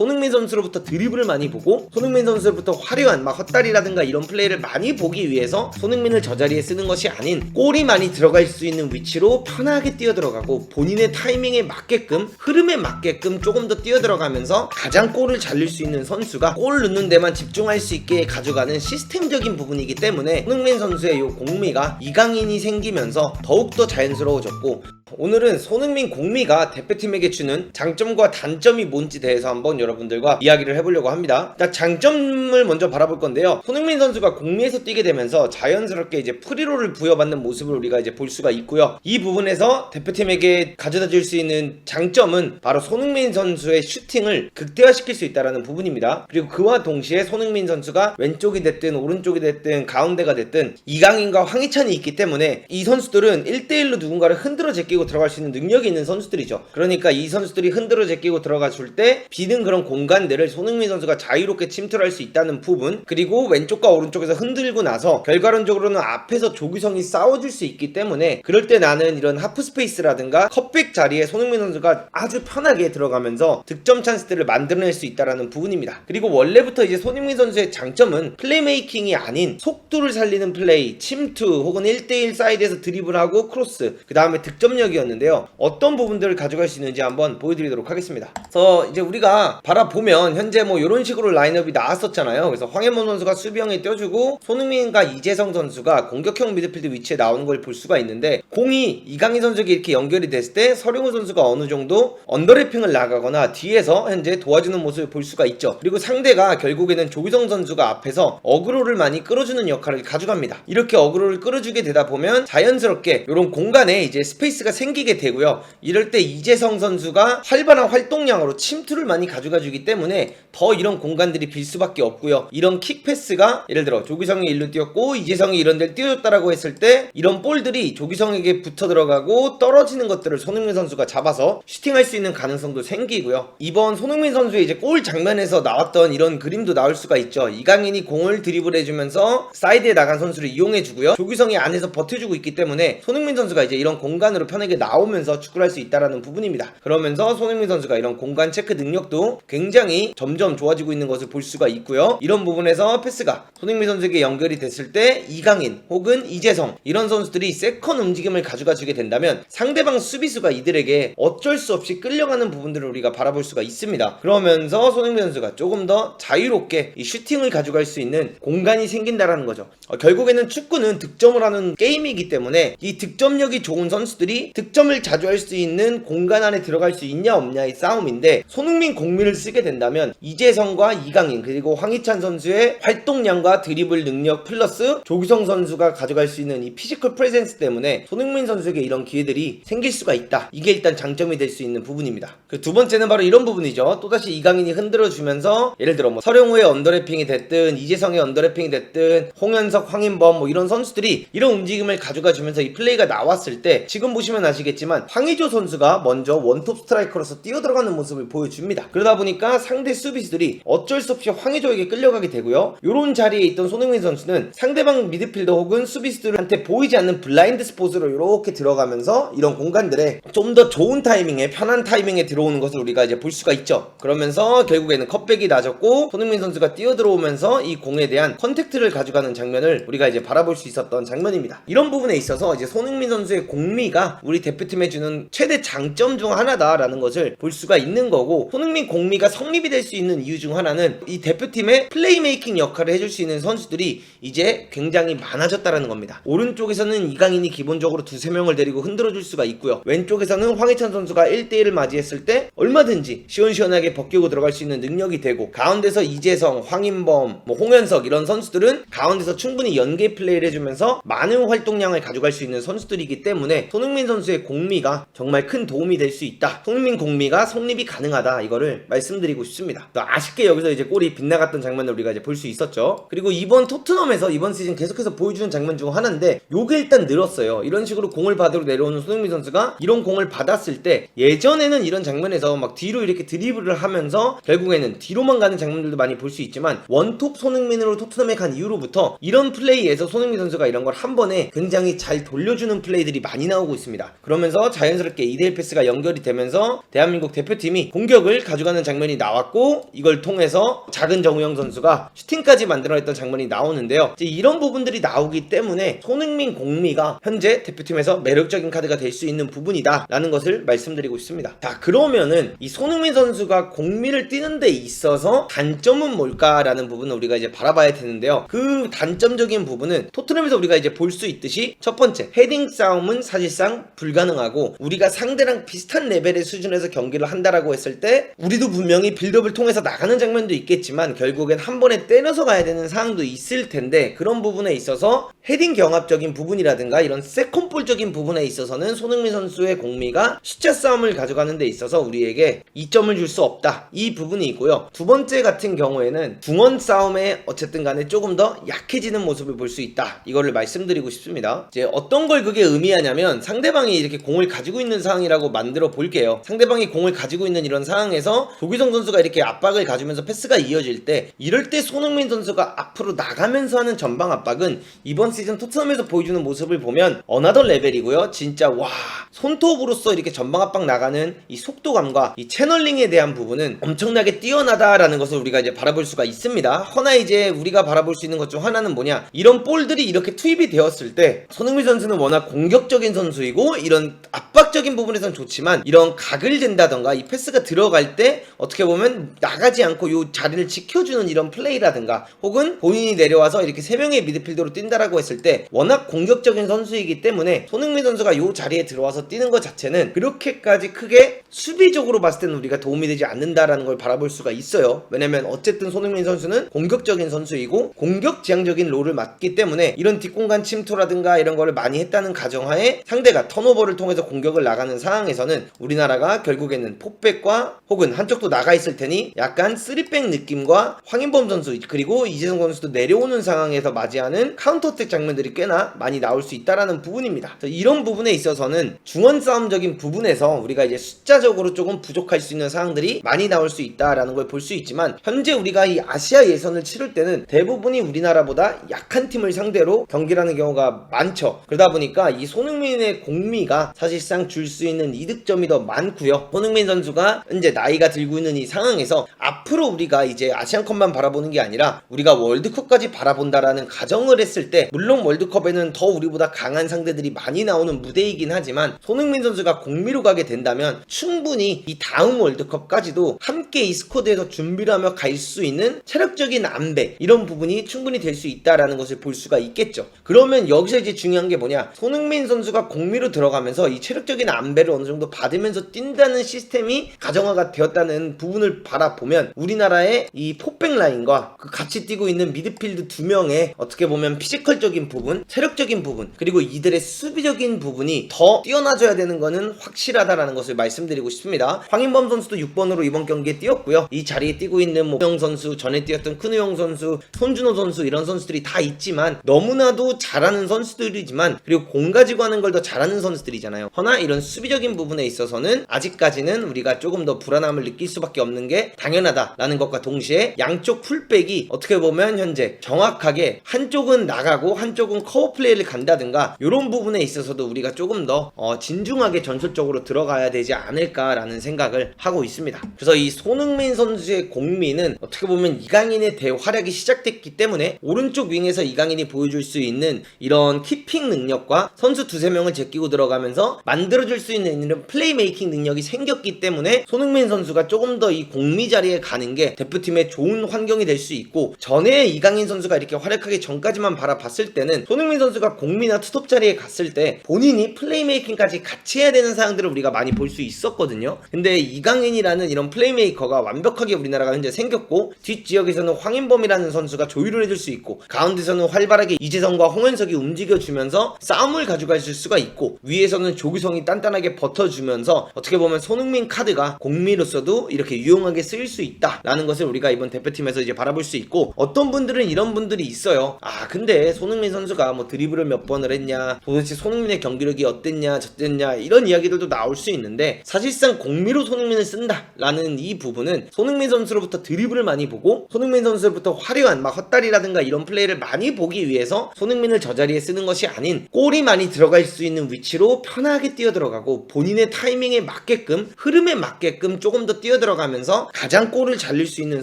손흥민 선수로부터 드리블을 많이 보고 손흥민 선수로부터 화려한 막 헛다리라든가 이런 플레이를 많이 보기 위해서 손흥민을 저 자리에 쓰는 것이 아닌 골이 많이 들어갈 수 있는 위치로 편하게 뛰어들어가고 본인의 타이밍에 맞게끔 흐름에 맞게끔 조금 더 뛰어들어가면서 가장 골을 잘 넣을 수 있는 선수가 골 넣는 데만 집중할 수 있게 가져가는 시스템적인 부분이기 때문에 손흥민 선수의 이 공미가 이강인이 생기면서 더욱더 자연스러워졌고 오늘은 손흥민 공미가 대표팀에게 주는 장점과 단점이 뭔지 대해서 한번 여러분들과 이야기를 해보려고 합니다. 일단 장점을 먼저 바라볼 건데요. 손흥민 선수가 공미에서 뛰게 되면서 자연스럽게 이제 프리로를 부여받는 모습을 우리가 이제 볼 수가 있고요. 이 부분에서 대표팀에게 가져다 줄 수 있는 장점은 바로 손흥민 선수의 슈팅을 극대화시킬 수 있다는 부분입니다. 그리고 그와 동시에 손흥민 선수가 왼쪽이 됐든 오른쪽이 됐든 가운데가 됐든 이강인과 황희찬이 있기 때문에 이 선수들은 1대1로 누군가를 흔들어 제끼고 들어갈 수 있는 능력이 있는 선수들이죠. 그러니까 이 선수들이 흔들어 제끼고 들어가 줄 때 비는 그런 공간들을 손흥민 선수가 자유롭게 침투할 수 있다는 부분 그리고 왼쪽과 오른쪽에서 흔들고 나서 결과론적으로는 앞에서 조규성이 싸워줄 수 있기 때문에 그럴 때 나는 이런 하프 스페이스라든가 컵백 자리에 손흥민 선수가 아주 편하게 들어가면서 득점 찬스들을 만들어낼 수 있다라는 부분입니다. 그리고 원래부터 이제 손흥민 선수의 장점은 플레이메이킹이 아닌 속도를 살리는 플레이, 침투 혹은 1대1 사이드에서 드리블하고 크로스 그 다음에 득점력 이었는데요. 어떤 부분들을 가져갈 수 있는지 한번 보여드리도록 하겠습니다. 그래서 이제 우리가 바라보면 현재 뭐 이런 식으로 라인업이 나왔었잖아요. 그래서 황현범 선수가 수비형에 떼어주고 손흥민과 이재성 선수가 공격형 미드필드 위치에 나오는 걸 볼 수가 있는데 공이 이강인 선수에게 이렇게 연결이 됐을 때 서령우 선수가 어느 정도 언더래핑을 나가거나 뒤에서 현재 도와주는 모습을 볼 수가 있죠. 그리고 상대가 결국에는 조기성 선수가 앞에서 어그로를 많이 끌어주는 역할을 가져갑니다. 이렇게 어그로를 끌어주게 되다 보면 자연스럽게 이런 공간에 이제 스페이스가 생기게 되고요. 이럴 때 이재성 선수가 활발한 활동량으로 침투를 많이 가져가 주기 때문에 더 이런 공간들이 빌 수밖에 없고요. 이런 킥 패스가 예를 들어 조기성이 일로 뛰었고 이재성이 이런 데를 뛰어줬다라고 했을 때 이런 볼들이 조기성에게 붙어 들어가고 떨어지는 것들을 손흥민 선수가 잡아서 슈팅할 수 있는 가능성도 생기고요. 이번 손흥민 선수의 이제 골 장면에서 나왔던 이런 그림도 나올 수가 있죠. 이강인이 공을 드리블해주면서 사이드에 나간 선수를 이용해주고요. 조기성이 안에서 버텨주고 있기 때문에 손흥민 선수가 이제 이런 공간으로 편하게 나오면서 축구를 할 수 있다라는 부분입니다. 그러면서 손흥민 선수가 이런 공간 체크 능력도 굉장히 점점 좋아지고 있는 것을 볼 수가 있고요. 이런 부분에서 패스가 손흥민 선수에게 연결이 됐을 때 이강인 혹은 이재성 이런 선수들이 세컨 움직임을 가져가 주게 된다면 상대방 수비수가 이들에게 어쩔 수 없이 끌려가는 부분들을 우리가 바라볼 수가 있습니다. 그러면서 손흥민 선수가 조금 더 자유롭게 이 슈팅을 가져갈 수 있는 공간이 생긴다라는 거죠. 어, 결국에는 축구는 득점을 하는 게임이기 때문에 이 득점력이 좋은 선수들이 득점을 자주 할 수 있는 공간 안에 들어갈 수 있냐 없냐의 싸움인데 손흥민 공미를 쓰게 된다면 이재성과 이강인 그리고 황희찬 선수의 활동량과 드리블 능력 플러스 조기성 선수가 가져갈 수 있는 이 피지컬 프레젠스 때문에 손흥민 선수에게 이런 기회들이 생길 수가 있다. 이게 일단 장점이 될 수 있는 부분입니다. 그 두 번째는 바로 이런 부분이죠. 또다시 이강인이 흔들어 주면서 예를 들어 뭐 서령우의 언더래핑이 됐든 이재성의 언더래핑이 됐든 홍현석, 황인범 뭐 이런 선수들이 이런 움직임을 가져가 주면서 이 플레이가 나왔을 때 지금 보시면 아시겠지만 황의조 선수가 먼저 원톱 스트라이커로서 뛰어 들어가는 모습을 보여줍니다. 그러다 보니까 상대 수비수들이 어쩔 수 없이 황의조에게 끌려가게 되고요. 요런 자리에 있던 손흥민 선수는 상대방 미드필더 혹은 수비수들한테 보이지 않는 블라인드 스포츠로 이렇게 들어가면서 이런 공간들에 좀 더 좋은 타이밍에 편한 타이밍에 들어오는 것을 우리가 이제 볼 수가 있죠. 그러면서 결국에는 컵백이 낮았고 손흥민 선수가 뛰어 들어오면서 이 공에 대한 컨택트를 가져가는 장면을 우리가 이제 바라볼 수 있었던 장면입니다. 이런 부분에 있어서 이제 손흥민 선수의 공미가 우리 대표팀에 주는 최대 장점 중 하나다라는 것을 볼 수가 있는 거고 손흥민 공미가 성립이 될 수 있는 이유 중 하나는 이 대표팀의 플레이메이킹 역할을 해줄 수 있는 선수들이 이제 굉장히 많아졌다라는 겁니다. 오른쪽에서는 이강인이 기본적으로 두세 명을 데리고 흔들어 줄 수가 있고요. 왼쪽에서는 황희찬 선수가 1대1을 맞이했을 때 얼마든지 시원시원하게 벗기고 들어갈 수 있는 능력이 되고 가운데서 이재성, 황인범, 뭐 홍현석 이런 선수들은 가운데서 충분히 연계 플레이를 해주면서 많은 활동량을 가져갈 수 있는 선수들이기 때문에 손흥민 선수 의 공미가 정말 큰 도움이 될 수 있다. 손흥민 공미가 성립이 가능하다. 이거를 말씀드리고 싶습니다. 또 아쉽게 여기서 이제 골이 빗나갔던 장면을 우리가 이제 볼 수 있었죠. 그리고 이번 토트넘에서 이번 시즌 계속해서 보여주는 장면 중 하나인데 요게 일단 늘었어요. 이런 식으로 공을 받으러 내려오는 손흥민 선수가 이런 공을 받았을 때 예전에는 이런 장면에서 막 뒤로 이렇게 드리블을 하면서 결국에는 뒤로만 가는 장면들도 많이 볼 수 있지만 원톱 손흥민으로 토트넘에 간 이후로부터 이런 플레이에서 손흥민 선수가 이런 걸 한 번에 굉장히 잘 돌려주는 플레이들이 많이 나오고 있습니다. 그러면서 자연스럽게 2대1 패스가 연결이 되면서 대한민국 대표팀이 공격을 가져가는 장면이 나왔고 이걸 통해서 작은 정우영 선수가 슈팅까지 만들어냈던 장면이 나오는데요. 이제 이런 부분들이 나오기 때문에 손흥민 공미가 현재 대표팀에서 매력적인 카드가 될 수 있는 부분이다 라는 것을 말씀드리고 싶습니다. 자 그러면은 이 손흥민 선수가 공미를 뛰는 데 있어서 단점은 뭘까라는 부분을 우리가 이제 바라봐야 되는데요. 그 단점적인 부분은 토트넘에서 우리가 이제 볼 수 있듯이 첫 번째 헤딩 싸움은 사실상 불가능하고 우리가 상대랑 비슷한 레벨의 수준에서 경기를 한다라고 했을 때 우리도 분명히 빌드업을 통해서 나가는 장면도 있겠지만 결국엔 한 번에 때려서 가야 되는 상황도 있을 텐데 그런 부분에 있어서 헤딩 경합적인 부분이라든가 이런 세컨볼적인 부분에 있어서는 손흥민 선수의 공미가 숫자 싸움을 가져가는 데 있어서 우리에게 이점을 줄 수 없다. 이 부분이 있고요. 두 번째 같은 경우에는 중원 싸움에 어쨌든 간에 조금 더 약해지는 모습을 볼 수 있다. 이거를 말씀드리고 싶습니다. 이제 어떤 걸 그게 의미하냐면 상대방이 이렇게 공을 가지고 있는 상황이라고 만들어 볼게요. 상대방이 공을 가지고 있는 이런 상황에서 조기성 선수가 이렇게 압박을 가주면서 패스가 이어질 때 이럴 때 손흥민 선수가 앞으로 나가면서 하는 전방 압박은 이번 시즌 토트넘에서 보여주는 모습을 보면 어나더 레벨이고요. 진짜 와 손톱으로서 이렇게 전방 압박 나가는 이 속도감과 이 채널링에 대한 부분은 엄청나게 뛰어나다라는 것을 우리가 이제 바라볼 수가 있습니다. 허나 이제 우리가 바라볼 수 있는 것 중 하나는 뭐냐? 이런 볼들이 이렇게 투입이 되었을 때 손흥민 선수는 워낙 공격적인 선수이고 이런 압박적인 부분에선 좋지만 이런 각을 잰다던가 이 패스가 들어갈 때 어떻게 보면 나가지 않고 이 자리를 지켜주는 이런 플레이라든가 혹은 본인이 내려와서 이렇게 세 명의 미드필더로 뛴다라고 했을 때 워낙 공격적인 선수이기 때문에 손흥민 선수가 이 자리에 들어와서 뛰는 것 자체는 그렇게까지 크게 수비적으로 봤을 때는 우리가 도움이 되지 않는다라는 걸 바라볼 수가 있어요. 왜냐면 어쨌든 손흥민 선수는 공격적인 선수이고 공격 지향적인 롤을 맡기 때문에 이런 뒷공간 침투라든가 이런 거를 많이 했다는 가정하에 상대가 턴오버를 통해서 공격을 나가는 상황에서는 우리나라가 결국에는 포백과 혹은 한쪽도 나가 있을 테니 약간 쓰리백 느낌과 황인범 선수 그리고 이재성 선수도 내려오는 상황에서 맞이하는 카운터택 장면들이 꽤나 많이 나올 수 있다라는 부분입니다. 이런 부분에 있어서는 중원 싸움적인 부분에서 우리가 이제 숫자적으로 조금 부족할 수 있는 상황들이 많이 나올 수 있다라는 걸 볼 수 있지만 현재 우리가 이 아시아 예선을 치를 때는 대부분이 우리나라보다 약한 팀을 상대로 경기라는 경우가 많죠. 그러다 보니까 이 손흥민의 공 미가 사실상 줄 수 있는 이득점이 더 많고요. 손흥민 선수가 이제 나이가 들고 있는 이 상황에서 앞으로 우리가 이제 아시안컵만 바라보는 게 아니라 우리가 월드컵까지 바라본다라는 가정을 했을 때 물론 월드컵에는 더 우리보다 강한 상대들이 많이 나오는 무대이긴 하지만 손흥민 선수가 공미로 가게 된다면 충분히 이 다음 월드컵까지도 함께 이 스쿼드에서 준비를 하며 갈 수 있는 체력적인 안배 이런 부분이 충분히 될 수 있다라는 것을 볼 수가 있겠죠. 그러면 여기서 이제 중요한 게 뭐냐? 손흥민 선수가 공미로 들 어가면서 이 체력적인 안배를 어느 정도 받으면서 뛴다는 시스템이 가정화가 되었다는 부분을 바라보면 우리나라의 이 포백 라인과 그 같이 뛰고 있는 미드필드 두 명의 어떻게 보면 피지컬적인 부분, 체력적인 부분, 그리고 이들의 수비적인 부분이 더 뛰어나져야 되는 거는 확실하다라는 것을 말씀드리고 싶습니다. 황인범 선수도 6번으로 이번 경기에 뛰었고요. 이 자리에 뛰고 있는 뭐영 선수, 전에 뛰었던 큰우영 선수, 손준호 선수 이런 선수들이 다 있지만 너무나도 잘하는 선수들이지만 그리고 공 가지고 하는 걸 더 잘하는 선수 들이잖아요. 허나 이런 수비적인 부분에 있어서는 아직까지는 우리가 조금 더 불안함을 느낄 수밖에 없는 게 당연하다라는 것과 동시에 양쪽 풀백이 어떻게 보면 현재 정확하게 한쪽은 나가고 한쪽은 커버 플레이를 간다든가 이런 부분에 있어서도 우리가 조금 더 어, 진중하게 전술적으로 들어가야 되지 않을까라는 생각을 하고 있습니다. 그래서 이 손흥민 선수의 공미는 어떻게 보면 이강인의 대활약이 시작됐기 때문에 오른쪽 윙에서 이강인이 보여줄 수 있는 이런 키핑 능력과 선수 두세 명을 제끼고 들어 가면서 만들어줄 수 있는 이런 플레이메이킹 능력이 생겼기 때문에 손흥민 선수가 조금 더 이 공미 자리에 가는 게 대표팀의 좋은 환경이 될 수 있고 전에 이강인 선수가 이렇게 활약하기 전까지만 바라봤을 때는 손흥민 선수가 공미나 투톱 자리에 갔을 때 본인이 플레이메이킹까지 같이 해야 되는 상황들을 우리가 많이 볼 수 있었거든요. 근데 이강인이라는 이런 플레이메이커가 완벽하게 우리나라가 현재 생겼고 뒷 지역에서는 황인범이라는 선수가 조율을 해줄 수 있고 가운데서는 활발하게 이재성과 홍현석이 움직여주면서 싸움을 가져갈 수가 있고 위에서는 조규성이 단단하게 버텨주면서 어떻게 보면 손흥민 카드가 공미로서도 이렇게 유용하게 쓰일 수 있다라는 것을 우리가 이번 대표팀에서 이제 바라볼 수 있고 어떤 분들은 이런 분들이 있어요. 아 근데 손흥민 선수가 뭐 드리블을 몇 번을 했냐 도대체 손흥민의 경기력이 어땠냐 저땠냐 이런 이야기들도 나올 수 있는데 사실상 공미로 손흥민을 쓴다라는 이 부분은 손흥민 선수로부터 드리블을 많이 보고 손흥민 선수로부터 화려한 막 헛다리라든가 이런 플레이를 많이 보기 위해서 손흥민을 저 자리에 쓰는 것이 아닌 골이 많이 들어갈 수 있는 위치로 위치로 편하게 뛰어들어가고 본인의 타이밍에 맞게끔 흐름에 맞게끔 조금 더 뛰어들어가면서 가장 골을 잘 넣을 수 있는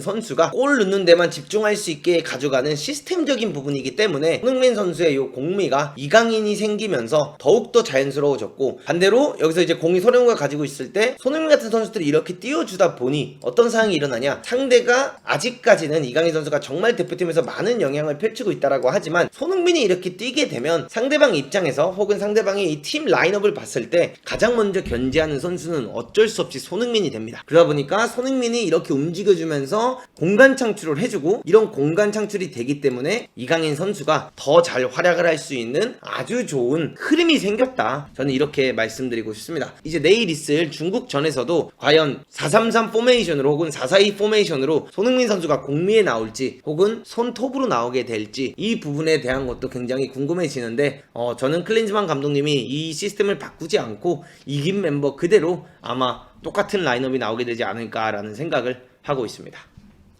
선수가 골 넣는 데만 집중할 수 있게 가져가는 시스템적인 부분이기 때문에 손흥민 선수의 이 공미가 이강인이 생기면서 더욱더 자연스러워졌고 반대로 여기서 이제 공이 손흥민가 가지고 있을 때 손흥민 같은 선수들이 이렇게 띄워주다 보니 어떤 상황이 일어나냐? 상대가 아직까지는 이강인 선수가 정말 대표팀에서 많은 영향을 펼치고 있다라고 하지만 손흥민이 이렇게 뛰게 되면 상대방 입장에서 혹은 상대방이 이팀 라인업을 봤을 때 가장 먼저 견제하는 선수는 어쩔 수 없이 손흥민이 됩니다. 그러다 보니까 손흥민이 이렇게 움직여주면서 공간 창출을 해주고 이런 공간 창출이 되기 때문에 이강인 선수가 더 잘 활약을 할 수 있는 아주 좋은 흐름이 생겼다. 저는 이렇게 말씀드리고 싶습니다. 이제 내일 있을 중국전에서도 과연 433 포메이션으로 혹은 442 포메이션으로 손흥민 선수가 공미에 나올지 혹은 손톱으로 나오게 될지 이 부분에 대한 것도 굉장히 궁금해지는데 어, 저는 클린즈만 감독님이 이 시스템을 바꾸지 않고 이긴 멤버 그대로 아마 똑같은 라인업이 나오게 되지 않을까라는 생각을 하고 있습니다.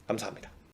감사합니다.